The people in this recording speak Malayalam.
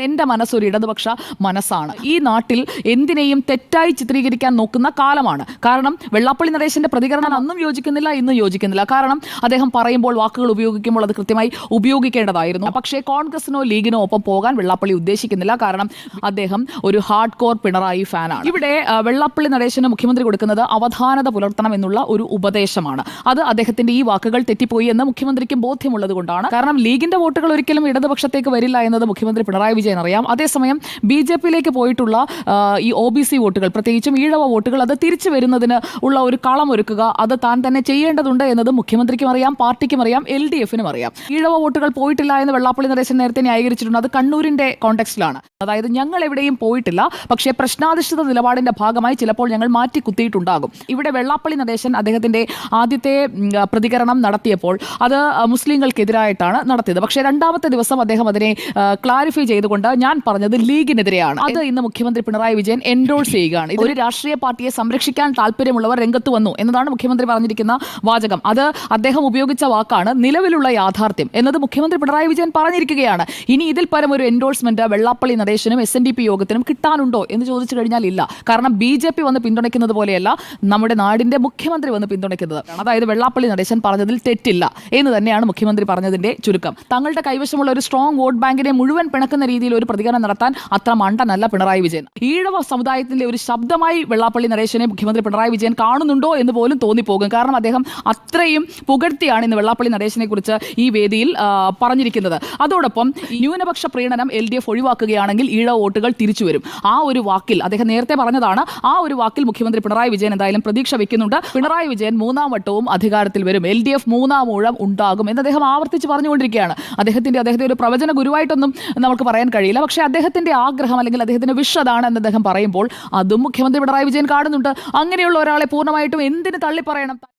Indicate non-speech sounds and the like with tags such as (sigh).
എന്റെ മനസ്സൊരു ഇടതുപക്ഷ മനസ്സാണ്. ഈ നാട്ടിൽ എന്തിനേയും തെറ്റായി ചിത്രീകരിക്കാൻ നോക്കുന്ന കാലമാണ്. കാരണം വെള്ളാപ്പള്ളി നടേശന്റെ പ്രതികരണം അന്നും യോജിക്കുന്നില്ല ഇന്നും യോജിക്കുന്നില്ല. കാരണം അദ്ദേഹം പറയുമ്പോൾ വാക്കുകൾ ഉപയോഗിക്കുമ്പോൾ അത് കൃത്യമായി ഉപയോഗിക്കേണ്ടതായിരുന്നു. പക്ഷേ കോൺഗ്രസിനോ ലീഗിനോ ഒപ്പം പോകാൻ വെള്ളാപ്പള്ളി ഉദ്ദേശിക്കുന്നില്ല. കാരണം അദ്ദേഹം ഒരു ഹാർഡ് കോർ പിണറായി ഫാനാണ്. ഇവിടെ വെള്ളാപ്പള്ളി നടേശന് മുഖ്യമന്ത്രി കൊടുക്കുന്നത് അവധാനത പുലർത്തണം എന്നുള്ള ഒരു ഉപദേശമാണ്. അത് അദ്ദേഹത്തിന്റെ ഈ വാക്കുകൾ തെറ്റിപ്പോയി എന്ന് മുഖ്യമന്ത്രിക്കും ബോധ്യമുള്ളത് കൊണ്ടാണ് കാരണം ലീഗിന്റെ വോട്ടുകൾ ഒരിക്കലും ഇടതുപക്ഷത്തേക്ക് വരില്ല എന്നത് മുഖ്യമന്ത്രി പിണറായി വിജയൻ അറിയാം അതേസമയം ബി ജെ പിയിലേക്ക് പോയിട്ടുള്ള ഈ ഒ ബി സി വോട്ടുകൾ പ്രത്യേകിച്ചും ഈഴവ വോട്ടുകൾ അത് തിരിച്ചു വരുന്നതിന് ഉള്ള ഒരു കളം ഒരുക്കുക അത് താൻ തന്നെ ചെയ്യേണ്ടതുണ്ട് എന്നത് മുഖ്യമന്ത്രിക്കും അറിയാം പാർട്ടിക്കും അറിയാം എൽ ഡി എഫിനും അറിയാം. ഈഴവ വോട്ടുകൾ പോയിട്ടില്ല എന്ന് വെള്ളാപ്പള്ളി നരേശൻ നേരത്തെ ന്യായീകരിച്ചിട്ടുണ്ട്. അത് കണ്ണൂരിന്റെ കോണ്ടെക്സ്റ്റിലാണ് അതായത് ഞങ്ങൾ എവിടെയും പോയിട്ടില്ല പക്ഷേ പ്രശ്നാധിഷ്ഠിത നിലപാടിന്റെ ഭാഗമായി ചിലപ്പോൾ ഞങ്ങൾ മാറ്റി കുത്തിയിട്ടുണ്ടാകും ഇവിടെ വെള്ളാപ്പള്ളി നരേശൻ അദ്ദേഹത്തിന്റെ ആദ്യത്തെ പ്രതികരണം നടത്തിയപ്പോൾ അത് മുസ്ലിങ്ങൾക്കെതിരായിട്ടാണ് നടത്തിയത്. പക്ഷേ രണ്ടാമത്തെ ദിവസം അദ്ദേഹം അതിനെ ക്ലാരിഫൈ ചെയ്തുകൊണ്ട് ഞാൻ പറഞ്ഞത് ലീഗിനെതിരെയാണ്. അത് ഇന്ന് മുഖ്യമന്ത്രി പിണറായി വിജയൻ എൻഡോഴ്സ് (coughs) ചെയ്യുകയാണ്. ഇത് ഒരു രാഷ്ട്രീയ പാർട്ടിയെ സംരക്ഷിക്കാൻ താല്പര്യമുള്ളവർ രംഗത്ത് വന്നു എന്നതാണ് മുഖ്യമന്ത്രി പറഞ്ഞിരിക്കുന്ന വാചകം. അത് അദ്ദേഹം ഉപയോഗിച്ച വാക്കാണ് നിലവിലുള്ള യാഥാർത്ഥ്യം എന്നത് മുഖ്യമന്ത്രി പിണറായി വിജയൻ പറഞ്ഞിരിക്കുകയാണ്. ഇനി ഇതിൽ പരം ഒരു എൻഡോഴ്സ്മെന്റ് വെള്ളാപ്പള്ളി നടേശനും എസ് എൻ ഡി പി യോഗത്തിനും കിട്ടാനുണ്ടോ എന്ന് ചോദിച്ചു കഴിഞ്ഞാൽ ഇല്ല. കാരണം ബി ജെ പി വന്ന് പിന്തുണയ്ക്കുന്നത് പോലെയല്ല നമ്മുടെ നാടിന്റെ മുഖ്യമന്ത്രി വന്ന് പിന്തുണയ്ക്കുന്നത്. അതായത് വെള്ളാപ്പള്ളി നടേശൻ പറഞ്ഞതിൽ തെറ്റില്ല എന്ന് തന്നെയാണ് മുഖ്യമന്ത്രി പറഞ്ഞതിന്റെ ചുരുക്കം. തങ്ങളുടെ കൈവശമുള്ള ഒരു സ്ട്രോങ് വോട്ട് ബാങ്കിനെ മുഴുവൻ പിണക്കുന്ന രീതിയിൽ ഒരു പ്രതികരണം നടത്താൻ അത്ര മണ്ടനല്ല പിണറായി വിജയൻ. ഈഴവ സമുദായത്തിന്റെ ഒരു ശബ്ദമായി വെള്ളാപ്പള്ളി നരേശനെ മുഖ്യമന്ത്രി പിണറായി വിജയൻ കാണുന്നുണ്ടോ എന്ന് പോലും തോന്നിപ്പോകും. കാരണം അദ്ദേഹം അത്രയും പുകഴ്ത്തിയാണ് ഇന്ന് വെള്ളാപ്പള്ളി നരേശനെ കുറിച്ച് ഈ വേദിയിൽ പറഞ്ഞിരിക്കുന്നത്. അതോടൊപ്പം ന്യൂനപക്ഷ പ്രീണനം എൽ ഡി എഫ് ഒഴിവാക്കുകയാണെങ്കിൽ ഈഴവ വോട്ടുകൾ തിരിച്ചു വരും. ആ ഒരു വാക്കിൽ അദ്ദേഹം നേരത്തെ പറഞ്ഞതാണ് ആ ഒരു വാക്കിൽ മുഖ്യമന്ത്രി പിണറായി വിജയൻ എന്തായാലും പ്രതീക്ഷ വെക്കുന്നുണ്ട്. പിണറായി വിജയൻ മൂന്നാം വട്ടവും അധികാരത്തിൽ വരും. എൽ ഡി എഫ് മൂന്നാം ഊഴം ഉണ്ടാകും എന്ന് അദ്ദേഹം ആവർത്തിച്ച് പറഞ്ഞുകൊണ്ടിരിക്കുകയാണ്. അദ്ദേഹത്തിന്റെ അദ്ദേഹത്തെ ഒരു പ്രവചന ഗുരുവായിട്ടൊന്നും നമുക്ക് പറയാൻ കഴിയില്ല. പക്ഷേ അദ്ദേഹത്തിന്റെ ആഗ്രഹം അല്ലെങ്കിൽ അദ്ദേഹത്തിന്റെ വിഷ് അതാണ് എന്ന് അദ്ദേഹം പറയുമ്പോൾ അതും മുഖ്യമന്ത്രി പിണറായി വിജയൻ കാണുന്നുണ്ട്. അങ്ങനെയുള്ള ഒരാളെ പൂർണമായിട്ടും എന്തിന് തള്ളി പറയണം